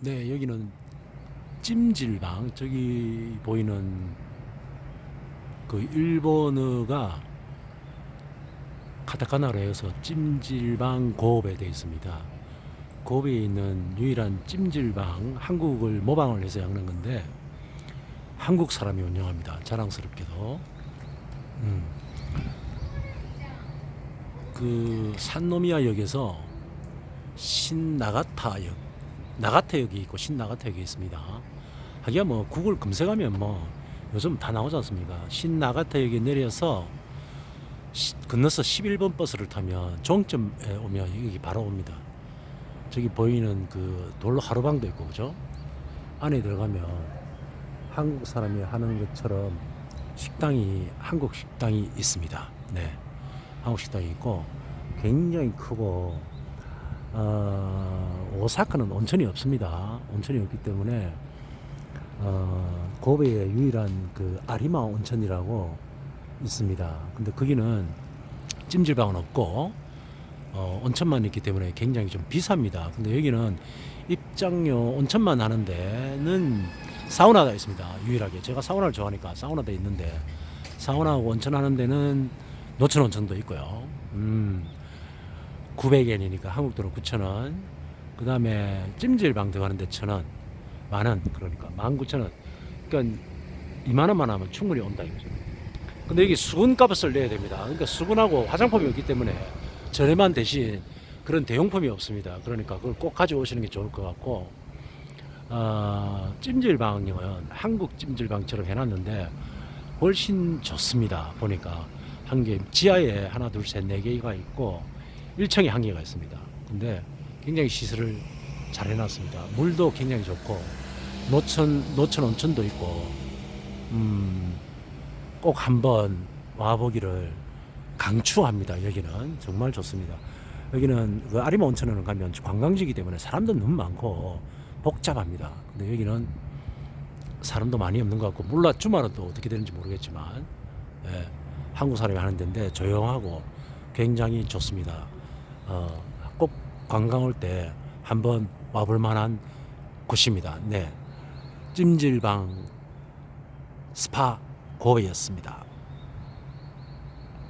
네, 여기는 찜질방. 저기 보이는 그 일본어가 카타카나로 해서 찜질방 고업에 되어 있습니다. 고업에 있는 유일한 찜질방, 한국을 모방을 해서 하는 건데 한국 사람이 운영합니다. 자랑스럽게도. 음. 그 산노미아역에서 신나가타 역, 나가타역이 있고 신나가타역이 있습니다. 하기야 뭐 구글 검색하면 뭐 요즘 다 나오지 않습니까? 신나가타역에 내려서 시- 건너서 11번 버스를 타면 종점에 오면 여기 바로 옵니다. 저기 보이는 그 돌로 하루방도 있고 그죠? 안에 들어가면 한국 사람이 하는 것처럼 식당이 한국 식당이 있습니다. 네, 한국 식당이 있고 굉장히 크고 어, 오사카는 온천이 없습니다. 온천이 없기 때문에 어, 고베의 유일한 그 아리마 온천이라고 있습니다. 근데 거기는 찜질방은 없고 어, 온천만 있기 때문에 굉장히 좀 비쌉니다. 근데 여기는 입장료 온천만 하는 데는 사우나가 있습니다. 유일하게 제가 사우나를 좋아하니까 사우나도 있는데 사우나하고 온천 하는 데는 노천 온천도 있고요. 음, 900엔이니까 한국 돈은 9,000원. 그 다음에 찜질방 들어가는데 1,000원. 만원. 그러니까 19,000원. 그러니까 2만 원만 하면 충분히 온다 이거죠. 근데 여기 수분 값을 내야 됩니다. 그러니까 수분하고 화장품이 없기 때문에 저렴한 대신 그런 대용품이 없습니다. 그러니까 그걸 꼭 가져오시는 게 좋을 것 같고, 어, 찜질방은 한국 찜질방처럼 해놨는데 훨씬 좋습니다. 보니까 한 개, 지하에 하나, 둘, 셋, 네 개가 있고 1층에 한 개가 있습니다. 근데 굉장히 시설을 잘 해놨습니다. 물도 굉장히 좋고 노천, 노천 온천도 있고, 음, 꼭 한번 와보기를 강추합니다. 여기는 정말 좋습니다. 여기는 그 아리마 온천을 가면 관광지이기 때문에 사람도 너무 많고 복잡합니다. 근데 여기는 사람도 많이 없는 것 같고 몰라 주말은 또 어떻게 되는지 모르겠지만 예, 한국 사람이 하는 데인데 조용하고 굉장히 좋습니다. 어, 꼭 관광 올 때 한번 와볼 만한 곳입니다. 네, 찜질방 스파 고베였습니다.